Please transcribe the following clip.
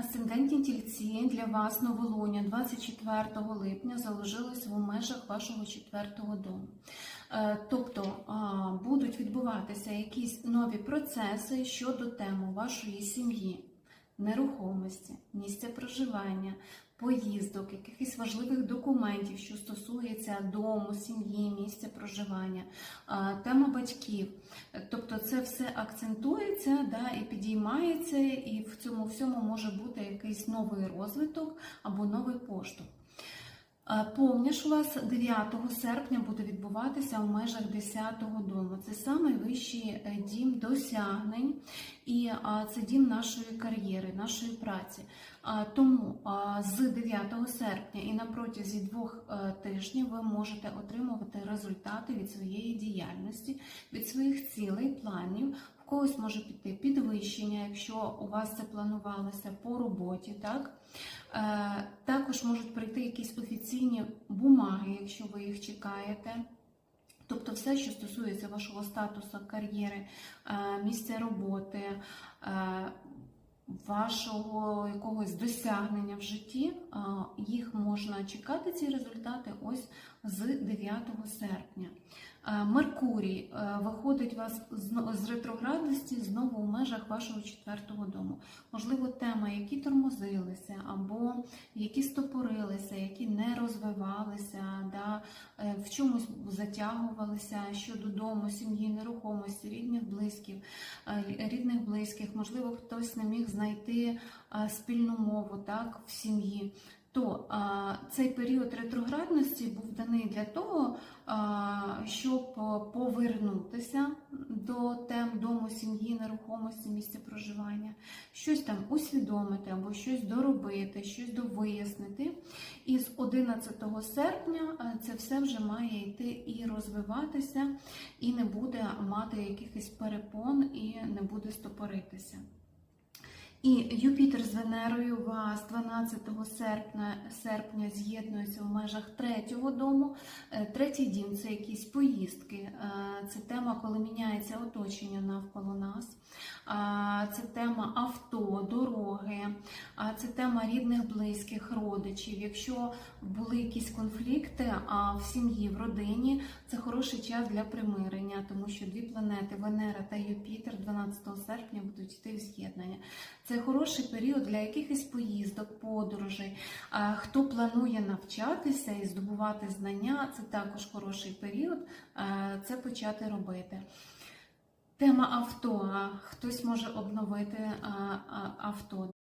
Асцендентні тільці для вас новолуння 24 липня залишилось в межах вашого четвертого дому. Е, Тобто будуть відбуватися якісь нові процеси щодо теми вашої сім'ї, нерухомості, місця проживання, поїздок, якихось важливих документів, що стосується дому, сім'ї, місця проживання, тема батьків. Тобто це все акцентується да, і підіймається, і в цьому всьому може бути якийсь новий розвиток або новий поштовх. Помніж у вас 9 серпня буде відбуватися в межах 10-го дому. Це самий вищий е, дім досягнень, і це дім нашої кар'єри, нашої праці. Тому з 9 серпня і на протязі двох е, тижнів ви можете отримувати результати від своєї діяльності, від своїх цілей, планів. Когось може піти підвищення, якщо у вас це планувалося по роботі, так? Е, Також можуть прийти якісь офіційні бумаги, якщо ви їх чекаєте. Тобто все, що стосується вашого статусу, кар'єри, е, місця роботи, е, вашого якогось досягнення в житті, їх можна чекати, ці результати, ось з 9 серпня. Меркурій виходить вас з ретроградності знову у межах вашого четвертого дому. Можливо, теми, які тормозилися, або які стопорилися, які не розвивалися, е, в чомусь затягувалися щодо дому, сім'ї, нерухомості, рідних близьких, е, рідних близьких. Можливо, хтось не міг знайти е, спільну мову так, в сім'ї. То а, цей період ретроградності був даний для того, а, щоб повернутися до тем дому, сім'ї, нерухомості, місця проживання, щось там усвідомити або щось доробити, щось довияснити. І з 11 серпня це все вже має йти і розвиватися, і не буде мати якихось перепон, і не буде стопоритися. І Юпітер з Венерою вас 12 серпня, серпня з'єднується в межах третього дому. Е, Третій дім це якісь поїздки, е, це тема, коли міняється оточення навколо нас. Це тема авто, дороги, це тема рідних, близьких, родичів. Якщо були якісь конфлікти в сім'ї, в родині, це хороший час для примирення, тому що дві планети Венера та Юпітер 12 серпня будуть йти в з'єднання. Це хороший період для якихось поїздок, подорожей. Хто планує навчатися і здобувати знання, це також хороший період це почати робити. Тема авто. Хтось може обновити авто.